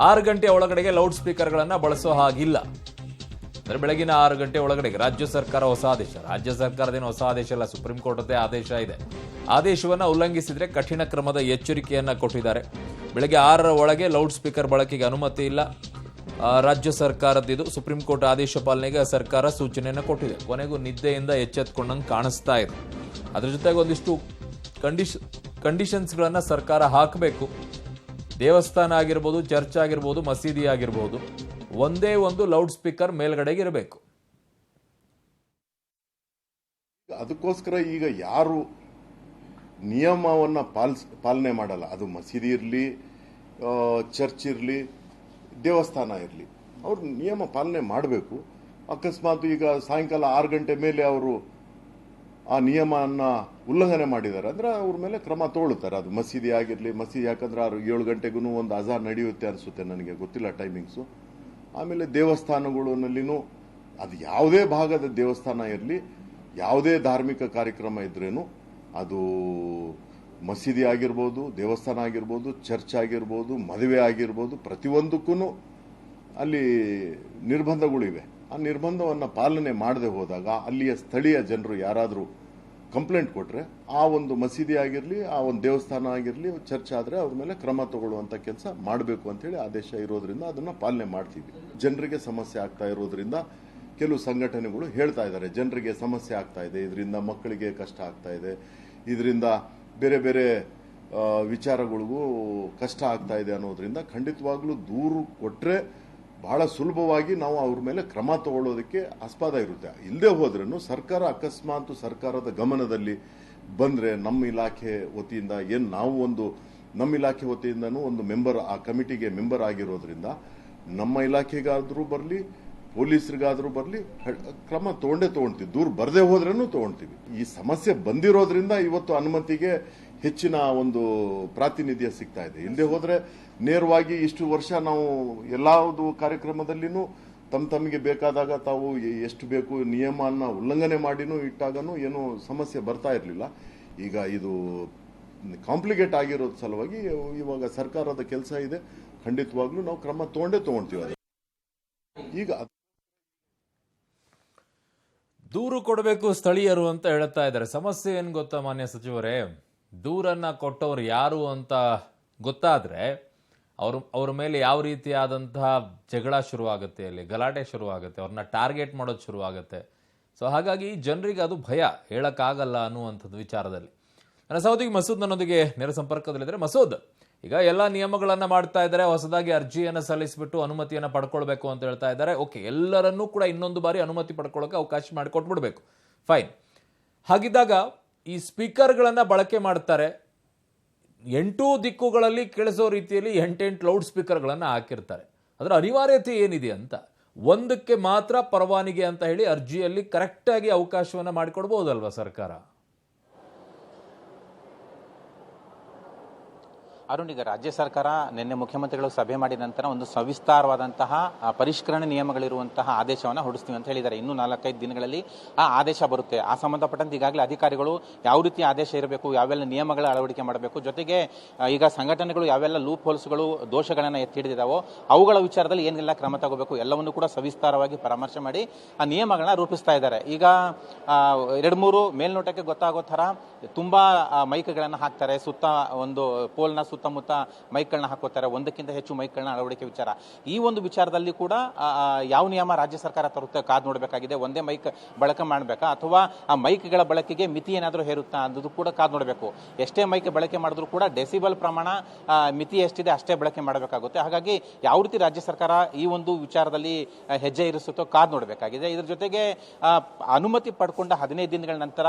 ಆರು ಗಂಟೆ ಒಳಗಡೆಗೆ ಲೌಡ್ ಸ್ಪೀಕರ್ಗಳನ್ನು ಬಳಸೋ ಹಾಗಿಲ್ಲ. ಅಂದರೆ ಬೆಳಗಿನ ಆರು ಗಂಟೆ ಒಳಗಡೆಗೆ ರಾಜ್ಯ ಸರ್ಕಾರ ಹೊಸ ಆದೇಶ. ರಾಜ್ಯ ಸರ್ಕಾರದೇನು ಹೊಸ ಆದೇಶ ಇಲ್ಲ, ಸುಪ್ರೀಂ ಕೋರ್ಟದ್ದೇ ಆದೇಶ ಇದೆ. ಆದೇಶವನ್ನ ಉಲ್ಲಂಘಿಸಿದ್ರೆ ಕಠಿಣ ಕ್ರಮದ ಎಚ್ಚರಿಕೆಯನ್ನ ಕೊಟ್ಟಿದ್ದಾರೆ. ಬೆಳಗ್ಗೆ ಆರರ ಒಳಗೆ ಲೌಡ್ ಸ್ಪೀಕರ್ ಬಳಕೆಗೆ ಅನುಮತಿ ಇಲ್ಲ. ರಾಜ್ಯ ಸರ್ಕಾರದಿದು ಸುಪ್ರೀಂ ಕೋರ್ಟ್ ಆದೇಶ ಪಾಲನೆಗೆ ಸರ್ಕಾರ ಸೂಚನೆಯನ್ನು ಕೊಟ್ಟಿದೆ. ಕೊನೆಗೂ ನಿದ್ದೆಯಿಂದ ಎಚ್ಚೆತ್ಕೊಂಡಂಗೆ ಕಾಣಿಸ್ತಾ ಇದೆ. ಅದ್ರ ಜೊತೆಗೆ ಒಂದಿಷ್ಟು ಕಂಡೀಶ್ ಕಂಡೀಷನ್ಸ್ಗಳನ್ನು ಸರ್ಕಾರ ಹಾಕಬೇಕು. ದೇವಸ್ಥಾನ ಆಗಿರ್ಬೋದು, ಚರ್ಚ್ ಆಗಿರ್ಬೋದು, ಮಸೀದಿ ಆಗಿರ್ಬೋದು, ಒಂದೇ ಒಂದು ಲೌಡ್ ಸ್ಪೀಕರ್ ಮೇಲ್ಗಡೆಗೆ ಇರಬೇಕು. ಅದಕ್ಕೋಸ್ಕರ ಈಗ ಯಾರು ನಿಯಮವನ್ನು ಪಾಲಿಸ್, ಪಾಲನೆ ಮಾಡಲ್ಲ. ಅದು ಮಸೀದಿ ಇರಲಿ ಚರ್ಚ್ ಇರಲಿ, ದೇವಸ್ಥಾನ ಇರಲಿ. ಅವರು ನಿಯಮ ಪಾಲನೆ ಮಾಡಬೇಕು. ಅಕಸ್ಮಾತ್ ಈಗ ಸಾಯಂಕಾಲ ಆರು ಗಂಟೆ ಮೇಲೆ ಅವರು ಆ ನಿಯಮನ ಉಲ್ಲಂಘನೆ ಮಾಡಿದ್ದಾರೆ. ಅಂದ್ರೆ ಅವ್ರ ಮೇಲೆ ಕ್ರಮ ತಗೊಳ್ತಾರೆ ಅದು ಮಸೀದಿ ಆಗಿರಲಿ, ಮಸೀದಿ ಯಾಕಂದ್ರೆ ಆರು ಏಳು ಗಂಟೆಗೂ ಒಂದು ಅಜಾರ್ ನಡೆಯುತ್ತೆ ಅನಿಸುತ್ತೆ ನನಗೆ, ಗೊತ್ತಿಲ್ಲ ಟೈಮಿಂಗ್ಸು ಆಮೇಲೆ ದೇವಸ್ಥಾನಗಳಲ್ಲಿನೂ ಅದು ಯಾವುದೇ ಭಾಗದ ದೇವಸ್ಥಾನ ಇರಲಿ, ಯಾವುದೇ ಧಾರ್ಮಿಕ ಕಾರ್ಯಕ್ರಮ ಇದ್ರೇನು ಅದು ಮಸೀದಿ ಆಗಿರ್ಬೋದು, ದೇವಸ್ಥಾನ ಆಗಿರ್ಬೋದು, ಚರ್ಚ್ ಆಗಿರ್ಬೋದು, ಮದುವೆ ಆಗಿರ್ಬೋದು ಪ್ರತಿಯೊಂದಕ್ಕೂ ಅಲ್ಲಿ ನಿರ್ಬಂಧಗಳಿವೆ. ಆ ನಿರ್ಬಂಧವನ್ನು ಪಾಲನೆ ಮಾಡದೆ ಹೋದಾಗ ಅಲ್ಲಿಯ ಸ್ಥಳೀಯ ಜನರು ಯಾರಾದರೂ ಕಂಪ್ಲೇಂಟ್ ಕೊಟ್ಟರೆ ಆ ಒಂದು ಮಸೀದಿ ಆಗಿರಲಿ, ಆ ಒಂದು ದೇವಸ್ಥಾನ ಆಗಿರಲಿ ಚರ್ಚ್ ಆದರೆ ಅವ್ರ ಮೇಲೆ ಕ್ರಮ ತಗೊಳ್ಳುವಂಥ ಕೆಲಸ ಮಾಡಬೇಕು ಅಂತೇಳಿ ಆದೇಶ ಇರೋದ್ರಿಂದ ಅದನ್ನು ಪಾಲನೆ ಮಾಡ್ತೀವಿ. ಜನರಿಗೆ ಸಮಸ್ಯೆ ಆಗ್ತಾ ಇರೋದ್ರಿಂದ ಕೆಲವು ಸಂಘಟನೆಗಳು ಹೇಳ್ತಾ ಇದ್ದಾರೆ, ಜನರಿಗೆ ಸಮಸ್ಯೆ ಆಗ್ತಾ ಇದೆ, ಇದರಿಂದ ಮಕ್ಕಳಿಗೆ ಕಷ್ಟ ಆಗ್ತಾ ಇದೆ, ಇದರಿಂದ ಬೇರೆ ಬೇರೆ ವಿಚಾರಗಳಿಗೂ ಕಷ್ಟ ಆಗ್ತಾ ಇದೆ ಅನ್ನೋದ್ರಿಂದ ಖಂಡಿತವಾಗ್ಲೂ ದೂರು ಕೊಟ್ಟರೆ ಬಹಳ ಸುಲಭವಾಗಿ ನಾವು ಅವ್ರ ಮೇಲೆ ಕ್ರಮ ತಗೊಳ್ಳೋದಕ್ಕೆ ಆಸ್ಪದ ಇರುತ್ತೆ. ಇಲ್ಲದೆ ಹೋದ್ರೂ ಸರ್ಕಾರ ಅಕಸ್ಮಾತ್ ಸರ್ಕಾರದ ಗಮನದಲ್ಲಿ ಬಂದರೆ ನಮ್ಮ ಇಲಾಖೆ ವತಿಯಿಂದ ಏನು ನಾವು ಒಂದು, ನಮ್ಮ ಇಲಾಖೆ ವತಿಯಿಂದನೂ ಒಂದು ಮೆಂಬರ್, ಆ ಕಮಿಟಿಗೆ ಮೆಂಬರ್ ಆಗಿರೋದ್ರಿಂದ ನಮ್ಮ ಇಲಾಖೆಗಾದರೂ ಬರಲಿ, ಪೊಲೀಸರಿಗಾದರೂ ಬರಲಿ ಕ್ರಮ ತಗೊಂಡೇ ತಗೊಳ್ತೀವಿ. ದೂರ ಬರದೇ ಹೋದ್ರೂ ತಗೊಳ್ತೀವಿ. ಈ ಸಮಸ್ಯೆ ಬಂದಿರೋದ್ರಿಂದ ಇವತ್ತು ಅನುಮತಿಗೆ ಹೆಚ್ಚಿನ ಒಂದು ಪ್ರಾತಿನಿಧ್ಯ ಸಿಗ್ತಾ ಇದೆ. ಇಲ್ಲದೆ ಹೋದರೆ ನೇರವಾಗಿ ಇಷ್ಟು ವರ್ಷ ನಾವು ಎಲ್ಲಾವುದು ಕಾರ್ಯಕ್ರಮದಲ್ಲಿನೂ ತಮ್ಮ ತಮಗೆ ಬೇಕಾದಾಗ ತಾವು ಎಷ್ಟು ಬೇಕು ನಿಯಮನ ಉಲ್ಲಂಘನೆ ಮಾಡಿನೂ ಇಟ್ಟಾಗನೂ ಏನೂ ಸಮಸ್ಯೆ ಬರ್ತಾ ಇರಲಿಲ್ಲ. ಈಗ ಇದು ಕಾಂಪ್ಲಿಕೇಟ್ ಆಗಿರೋ ಸಲುವಾಗಿ ಇವಾಗ ಸರ್ಕಾರದ ಕೆಲಸ ಇದೆ. ಖಂಡಿತವಾಗ್ಲೂ ನಾವು ಕ್ರಮ ತಗೊಂಡೇ ತಗೊಳ್ತೀವಿ ಈಗ ದೂರು ಕೊಡಬೇಕು ಸ್ಥಳೀಯರು ಅಂತ ಹೇಳ್ತಾ ಇದ್ದಾರೆ. ಸಮಸ್ಯೆ ಏನು ಗೊತ್ತಾ ಮಾನ್ಯ ಸಚಿವರೇ? ದೂರನ್ನ ಕೊಟ್ಟವರು ಯಾರು ಅಂತ ಗೊತ್ತಾದರೆ ಅವರು, ಅವ್ರ ಮೇಲೆ ಯಾವ ರೀತಿಯಾದಂತಹ ಜಗಳ ಶುರುವಾಗುತ್ತೆ ಅಲ್ಲಿ, ಗಲಾಟೆ ಶುರುವಾಗುತ್ತೆ, ಅವ್ರನ್ನ ಟಾರ್ಗೆಟ್ ಮಾಡೋದು ಶುರುವಾಗುತ್ತೆ. ಸೊ ಹಾಗಾಗಿ ಜನರಿಗೆ ಅದು ಭಯ, ಹೇಳೋಕ್ಕಾಗಲ್ಲ ಅನ್ನುವಂಥದ್ದು ವಿಚಾರದಲ್ಲಿ. ನನ್ನ ಸೌದಿಗೆ ಮಸೂದ್ ನನ್ನೊಂದಿಗೆ ನೇರ ಸಂಪರ್ಕದಲ್ಲಿದ್ದರೆ ಮಸೂದ್, ಈಗ ಎಲ್ಲ ನಿಯಮಗಳನ್ನು ಮಾಡ್ತಾ ಇದ್ದಾರೆ, ಹೊಸದಾಗಿ ಅರ್ಜಿಯನ್ನು ಸಲ್ಲಿಸಿಬಿಟ್ಟು ಅನುಮತಿಯನ್ನು ಪಡ್ಕೊಳ್ಬೇಕು ಅಂತ ಹೇಳ್ತಾ ಇದ್ದಾರೆ. ಓಕೆ, ಎಲ್ಲರನ್ನೂ ಕೂಡ ಇನ್ನೊಂದು ಬಾರಿ ಅನುಮತಿ ಪಡ್ಕೊಳ್ಳೋಕೆ ಅವಕಾಶ ಮಾಡಿಕೊಟ್ಬಿಡ್ಬೇಕು. ಫೈನ್. ಹಾಗಿದ್ದಾಗ ಈ ಸ್ಪೀಕರ್ಗಳನ್ನು ಬಳಕೆ ಮಾಡ್ತಾರೆ. ಎಂಟು ದಿಕ್ಕುಗಳಲ್ಲಿ ಕೇಳಿಸೋ ರೀತಿಯಲ್ಲಿ ಎಂಟೆಂಟು ಲೌಡ್ ಸ್ಪೀಕರ್ಗಳನ್ನು ಹಾಕಿರ್ತಾರೆ. ಅದರ ಅನಿವಾರ್ಯತೆ ಏನಿದೆ ಅಂತ ಒಂದಕ್ಕೆ ಮಾತ್ರ ಪರವಾನಿಗೆ ಅಂತ ಹೇಳಿ ಅರ್ಜಿಯಲ್ಲಿ ಕರೆಕ್ಟಾಗಿ ಅವಕಾಶವನ್ನು ಮಾಡಿಕೊಡ್ಬೋದಲ್ವ ಸರ್ಕಾರ? ಅರುಣ್, ಈಗ ರಾಜ್ಯ ಸರ್ಕಾರ ನಿನ್ನೆ ಮುಖ್ಯಮಂತ್ರಿಗಳು ಸಭೆ ಮಾಡಿದ ನಂತರ ಒಂದು ಸವಿಸ್ತಾರವಾದಂತಹ ಪರಿಷ್ಕರಣೆ ನಿಯಮಗಳಿರುವಂತಹ ಆದೇಶವನ್ನು ಹೊರಡಿಸ್ತೀವಿ ಅಂತ ಹೇಳಿದ್ದಾರೆ. ಇನ್ನೂ ನಾಲ್ಕೈದು ದಿನಗಳಲ್ಲಿ ಆ ಆದೇಶ ಬರುತ್ತೆ. ಆ ಸಂಬಂಧಪಟ್ಟಂತೆ ಈಗಾಗಲೇ ಅಧಿಕಾರಿಗಳು ಯಾವ ರೀತಿ ಆದೇಶ ಇರಬೇಕು, ಯಾವೆಲ್ಲ ನಿಯಮಗಳ ಅಳವಡಿಕೆ ಮಾಡಬೇಕು, ಜೊತೆಗೆ ಈಗ ಸಂಘಟನೆಗಳು ಯಾವೆಲ್ಲ ಲೂಪ್ ಹೋಲ್ಸ್ಗಳು ದೋಷಗಳನ್ನು ಎತ್ತಿ ಹಿಡಿದಿದ್ದಾವೋ ಅವುಗಳ ವಿಚಾರದಲ್ಲಿ ಏನೆಲ್ಲ ಕ್ರಮ ತಗೋಬೇಕು ಎಲ್ಲವನ್ನು ಕೂಡ ಸವಿಸ್ತಾರವಾಗಿ ಪರಾಮರ್ಶೆ ಮಾಡಿ ಆ ನಿಯಮಗಳನ್ನ ರೂಪಿಸ್ತಾ ಇದ್ದಾರೆ. ಈಗ ಎರಡು ಮೂರು ಮೇಲ್ನೋಟಕ್ಕೆ ಗೊತ್ತಾಗೋ ಥರ ತುಂಬಾ ಮೈಕ್ಗಳನ್ನು ಹಾಕ್ತಾರೆ. ಸುತ್ತ ಒಂದು ಪೋಲ್ನ ಸುತ್ತಮುತ್ತ ಮೈಕ್ಗಳನ್ನ ಹಾಕೋತಾರೆ. ಒಂದಕ್ಕಿಂತ ಹೆಚ್ಚು ಮೈಕ್ಗಳನ್ನ ಅಳವಡಿಕೆ ವಿಚಾರ. ಈ ಒಂದು ವಿಚಾರದಲ್ಲಿ ಕೂಡ ಯಾವ ನಿಯಮ ರಾಜ್ಯ ಸರ್ಕಾರ ತರುತ್ತೆ? ಕಾದ್ ನೋಡಬೇಕಾಗಿದೆ. ಒಂದೇ ಮೈಕ್ ಬಳಕೆ ಮಾಡಬೇಕಾ? ಅಥವಾ ಆ ಮೈಕ್ಗಳ ಬಳಕೆಗೆ ಮಿತಿ ಏನಾದರೂ ಹೇರುತ್ತಾ? ಅನ್ನೋದು ಕೂಡ ಕಾದ್ ನೋಡಬೇಕು. ಎಷ್ಟೇ ಮೈಕ್ ಬಳಕೆ ಮಾಡಿದ್ರು ಕೂಡ ಡೆಸಿಬಲ್ ಪ್ರಮಾಣ ಮಿತಿ ಎಷ್ಟಿದೆ ಅಷ್ಟೇ ಬಳಕೆ ಮಾಡಬೇಕಾಗುತ್ತೆ. ಹಾಗಾಗಿ ಯಾವ ರೀತಿ ರಾಜ್ಯ ಸರ್ಕಾರ ಈ ಒಂದು ವಿಚಾರದಲ್ಲಿ ಹೆಜ್ಜೆ ಇರಿಸುತ್ತೋ ಕಾದ್ ನೋಡಬೇಕಾಗಿದೆ. ಇದರ ಜೊತೆಗೆ ಅನುಮತಿ ಪಡ್ಕೊಂಡ ಹದಿನೈದು ದಿನಗಳ ನಂತರ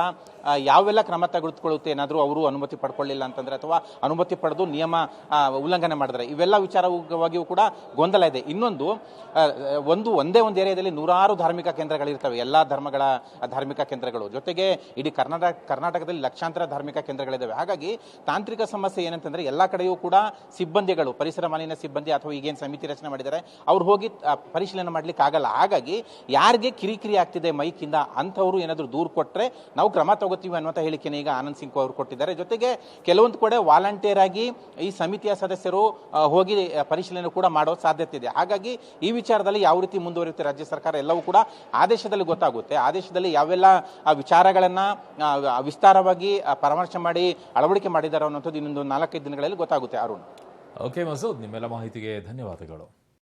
ಯಾವೆಲ್ಲ ಕ್ರಮ ತೆಗೆದುಕೊಳ್ಳುತ್ತೆ ಏನಾದರೂ ಅವರು ಅನುಮತಿ ಪಡ್ಕೊಳ್ಳಿಲ್ಲ ಅಂತಂದ್ರೆ ಅಥವಾ ಅನುಮತಿ ಪಡೆದು ನಿಯಮ ಉಲ್ಲಂಘನೆ ಮಾಡಿದ್ರೆ ಇವೆಲ್ಲ ವಿಚಾರವಾಗಿಯೂ ಕೂಡ ಗೊಂದಲ ಇದೆ. ಇನ್ನೊಂದು ಒಂದು, ಒಂದೇ ಒಂದು ಏರಿಯಾದಲ್ಲಿ ನೂರಾರು ಧಾರ್ಮಿಕ ಕೇಂದ್ರಗಳಿರ್ತವೆ. ಎಲ್ಲ ಧರ್ಮಗಳ, ಧಾರ್ಮಿಕ ಕೇಂದ್ರಗಳು. ಜೊತೆಗೆ ಇಡೀ ಕರ್ನಾಟಕ, ಕರ್ನಾಟಕದಲ್ಲಿ ಲಕ್ಷಾಂತರ ಧಾರ್ಮಿಕ ಕೇಂದ್ರಗಳಿದ್ದಾವೆ. ಹಾಗಾಗಿ ತಾಂತ್ರಿಕ ಸಮಸ್ಯೆ ಏನಂತಂದ್ರೆ ಎಲ್ಲ ಕಡೆಯೂ ಕೂಡ ಸಿಬ್ಬಂದಿಗಳು, ಪರಿಸರ ಮಾಲಿನ್ಯ ಸಿಬ್ಬಂದಿ ಅಥವಾ ಈಗೇನು ಸಮಿತಿ ರಚನೆ ಮಾಡಿದ್ದಾರೆ, ಅವ್ರು ಹೋಗಿ ಪರಿಶೀಲನೆ ಮಾಡಲಿಕ್ಕೆ ಆಗಲ್ಲ. ಹಾಗಾಗಿ ಯಾರಿಗೆ ಕಿರಿಕಿರಿ ಆಗ್ತಿದೆ ಮೈಕಿಂದ ಅಂಥವ್ರು ಏನಾದರೂ ದೂರು ಕೊಟ್ಟರೆ ನಾವು ಕ್ರಮ ತಗೋತೀವಿ ಅನ್ನುವಂಥ ಹೇಳಿಕೆನ ಈಗ ಆನಂದ್ ಸಿಂಗ್ ಅವರು ಕೊಟ್ಟಿದ್ದಾರೆ. ಜೊತೆಗೆ ಕೆಲವೊಂದು ಕಡೆ ವಾಲಂಟಿಯರ್ ಆಗಿ ಈ ಸಮಿತಿಯ ಸದಸ್ಯರು ಹೋಗಿ ಪರಿಶೀಲನೆ ಕೂಡ ಮಾಡೋ ಸಾಧ್ಯತೆ ಇದೆ. ಹಾಗಾಗಿ ಈ ವಿಚಾರದಲ್ಲಿ ಯಾವ ರೀತಿ ಮುಂದುವರಿಯುತ್ತೆ ರಾಜ್ಯ ಸರ್ಕಾರ ಎಲ್ಲವೂ ಕೂಡ ಆದೇಶದಲ್ಲಿ ಗೊತ್ತಾಗುತ್ತೆ. ಆದೇಶದಲ್ಲಿ ಯಾವೆಲ್ಲ ವಿಚಾರಗಳನ್ನ ವಿಸ್ತಾರವಾಗಿ ಪರಾಮರ್ಶೆ ಮಾಡಿ, ಅಳವಡಿಕೆ ಮಾಡಿದ್ದಾರೆ ಅನ್ನೋಂಥದ್ದು ಇನ್ನೊಂದು ನಾಲ್ಕೈದು ದಿನಗಳಲ್ಲಿ ಗೊತ್ತಾಗುತ್ತೆ. ಅರುಣ್. ಓಕೆ ಮಸೂದ್, ನಿಮ್ಮೆಲ್ಲ ಮಾಹಿತಿಗೆ ಧನ್ಯವಾದಗಳು.